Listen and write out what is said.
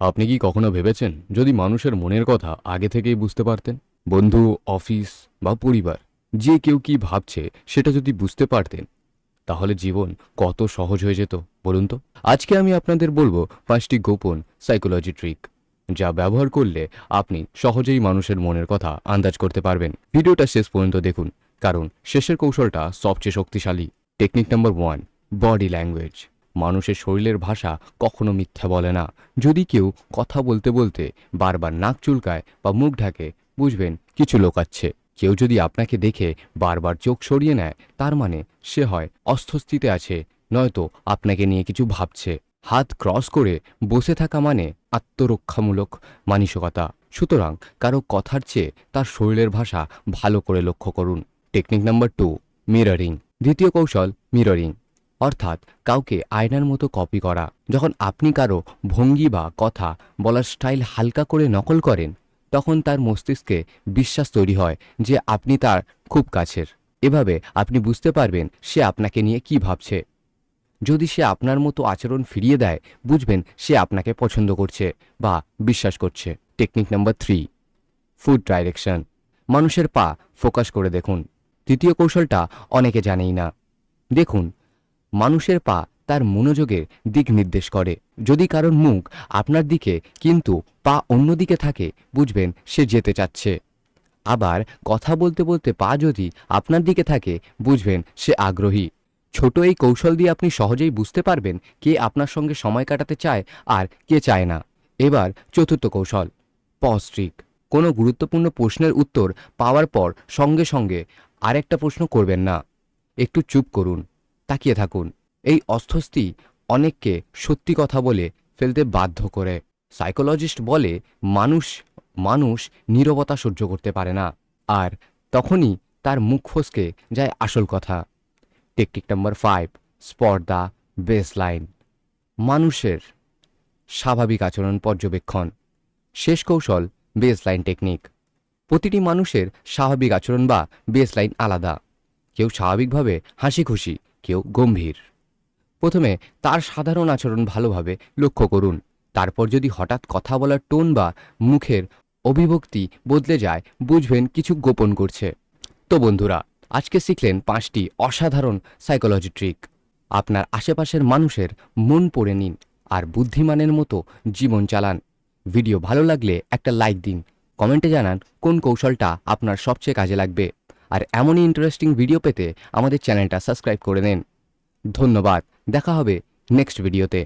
আপনি কি কখনো ভেবেছেন যদি মানুষের মনের কথা আগে থেকেই বুঝতে পারতেন? বন্ধু, অফিস বা পরিবার, যে কেউ কি ভাবছে সেটা যদি বুঝতে পারতেন, তাহলে জীবন কত সহজ হয়ে যেত, বলুন তো? আজকে আমি আপনাদের বলব পাঁচটি গোপন সাইকোলজি ট্রিক যা ব্যবহার করলে আপনি সহজেই মানুষের মনের কথা আন্দাজ করতে পারবেন। ভিডিওটা শেষ পর্যন্ত দেখুন, কারণ শেষের কৌশলটা সবচেয়ে শক্তিশালী। Technique number one body language মানুষের শরীরের ভাষা কখনো মিথ্যা বলে না। যদি কেউ কথা বলতে বলতে বারবার নাক চুলকায় বা মুখ ঢাকে, বুঝবেন কিছু লোকাচ্ছে কেউ যদি আপনাকে দেখে বারবার চোখ সরিয়ে নেয়, তার মানে সে হয় অস্বস্তিতে আছে, নয়তো আপনাকে নিয়ে কিছু ভাবছে। হাত ক্রস করে বসে থাকা মানে আত্মরক্ষামূলক মানসিকতা। সুতরাং কারও কথার চেয়ে তার শরীরের ভাষা ভালো করে লক্ষ্য করুন। Technique number two, mirroring. দ্বিতীয় কৌশল, মিররিং। অর্থাৎ কাউকে আয়নার মতো কপি করা। যখন আপনি কারও ভঙ্গি বা কথা বলার স্টাইল হালকা করে নকল করেন, তখন তার মস্তিষ্কে বিশ্বাস তৈরি হয় যে আপনি তার খুব কাছের। এভাবে আপনি বুঝতে পারবেন সে আপনাকে নিয়ে কি ভাবছে। যদি সে আপনার মতো আচরণ ফিরিয়ে দেয়, বুঝবেন সে আপনাকে পছন্দ করছে বা বিশ্বাস করছে। Technique number three foot direction মানুষের পা ফোকাস করে দেখুন। তৃতীয় কৌশলটা অনেকে জানেই না। দেখুন মানুষের পা তার মনোযোগের দিক নির্দেশ করে। যদি কারোর মুখ আপনার দিকে কিন্তু পা অন্যদিকে থাকে, বুঝবেন সে যেতে চাচ্ছে। আবার কথা বলতে বলতে পা যদি আপনার দিকে থাকে, বুঝবেন সে আগ্রহী। ছোট এই কৌশল দিয়ে আপনি সহজেই বুঝতে পারবেন কে আপনার সঙ্গে সময় কাটাতে চায় আর কে চায় না। এবার চতুর্থ কৌশল পস্ট্রিক কোনো গুরুত্বপূর্ণ প্রশ্নের উত্তর পাওয়ার পর সঙ্গে সঙ্গে আরেকটা প্রশ্ন করবেন না। একটু চুপ করুন। তাকিয়ে থাকুন। এই অস্বস্তি অনেককে সত্যি কথা বলে ফেলতে বাধ্য করে। সাইকোলজিস্ট বলে, মানুষ মানুষ নীরবতা সহ্য করতে পারে না। আর তখনই তার মুখ ফসকে যায় আসল কথা। Technique number five spot the base line মানুষের স্বাভাবিক আচরণ পর্যবেক্ষণ। শেষ কৌশল বেস লাইন টেকনিক প্রতিটি মানুষের স্বাভাবিক আচরণ বা বেস লাইন আলাদা। কেউ স্বাভাবিকভাবে হাসি খুশি কেউ গম্ভীর। প্রথমে তার সাধারণ আচরণ ভালোভাবে লক্ষ্য করুন। তারপর যদি হঠাৎ কথা বলার টোন বা মুখের অভিভক্তি বদলে যায়, বুঝবেন কিছু গোপন করছে। তো বন্ধুরা, আজকে শিখলেন পাঁচটি অসাধারণ সাইকোলজি ট্রিক আপনার আশেপাশের মানুষের মন পড়ে নিন আর বুদ্ধিমানের মতো জীবন চালান। ভিডিও ভালো লাগলে একটা লাইক দিন। কমেন্টে জানান কোন কৌশলটা আপনার সবচেয়ে কাজে লাগবে। আর এমনই ইন্টারেস্টিং ভিডিও পেতে আমাদের চ্যানেলটা সাবস্ক্রাইব করে নিন ধন্যবাদ। দেখা হবে নেক্সট ভিডিওতে